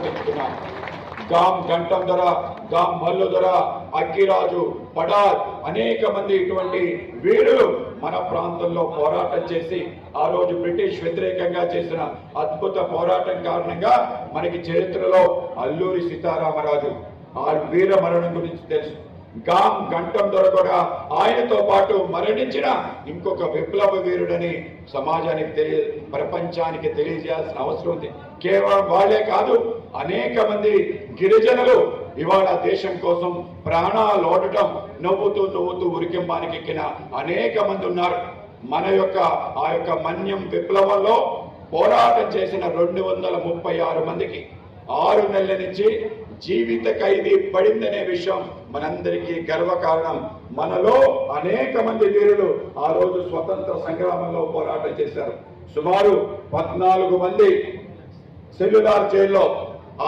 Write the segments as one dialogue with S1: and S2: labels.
S1: ప్రకటించుకున్నాం గాం గంటం ధర గాం మల్లు ధర అక్కిరాజు పడార్ అనేక మంది ఇటువంటి వీరులు మన ప్రాంతంలో పోరాటం చేసి ఆ రోజు బ్రిటిష్ వ్యతిరేకంగా చేసిన అద్భుత పోరాటం కారణంగా మనకి చరిత్రలో అల్లూరి సీతారామరాజు ఆ వీర మరణం గురించి తెలుసు. గాం గంటం దొరకగా కూడా ఆయనతో పాటు మరణించిన ఇంకొక విప్లవ వీరుడని సమాజానికి తెలియ ప్రపంచానికి తెలియజేయాల్సిన అవసరం ఉంది. కేవలం వాళ్ళే కాదు అనేక మంది గిరిజనులు ఇవాళ దేశం కోసం ప్రాణాలు ఓడటం నవ్వుతూ నవ్వుతూ ఉరికింబానికి ఎక్కిన అనేక మంది ఉన్నారు. మన యొక్క ఆ యొక్క మన్యం విప్లవంలో పోరాటం చేసిన రెండు వందల ముప్పై ఆరు మందికి ఆరు నెలల నుంచి జీవిత ఖైదీ పడిందనే విషయం మనందరికీ గర్వకారణం మనలో అనేక మంది వీరులు ఆ రోజు స్వతంత్ర సంగ్రామంలో పోరాటం చేశారు. సుమారు పద్నాలుగు మంది సెల్యులార్ జైల్లో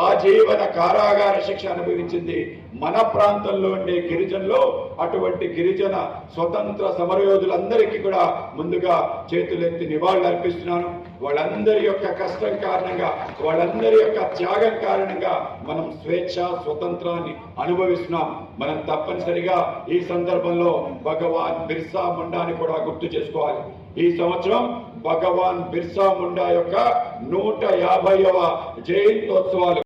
S1: ఆజీవన కారాగార శిక్ష అనుభవించింది. మన ప్రాంతంలో ఉండే గిరిజనులో అటువంటి గిరిజన స్వతంత్ర సమరయోధులందరికీ కూడా ముందుగా చేతులెత్తి నివాళులు అర్పిస్తున్నాను వాళ్ళందరి యొక్క కష్టం కారణంగా వాళ్ళందరి యొక్క త్యాగం కారణంగా మనం స్వేచ్ఛ స్వతంత్రాన్ని అనుభవిస్తున్నాం. మనం తప్పనిసరిగా ఈ సందర్భంలో భగవాన్ బిర్సా ముండాని కూడా గుర్తు చేసుకోవాలి. ఈ సంవత్సరం భగవాన్ బిర్సా ముండా యొక్క నూట యాభైవ జయంతోత్సవాలు.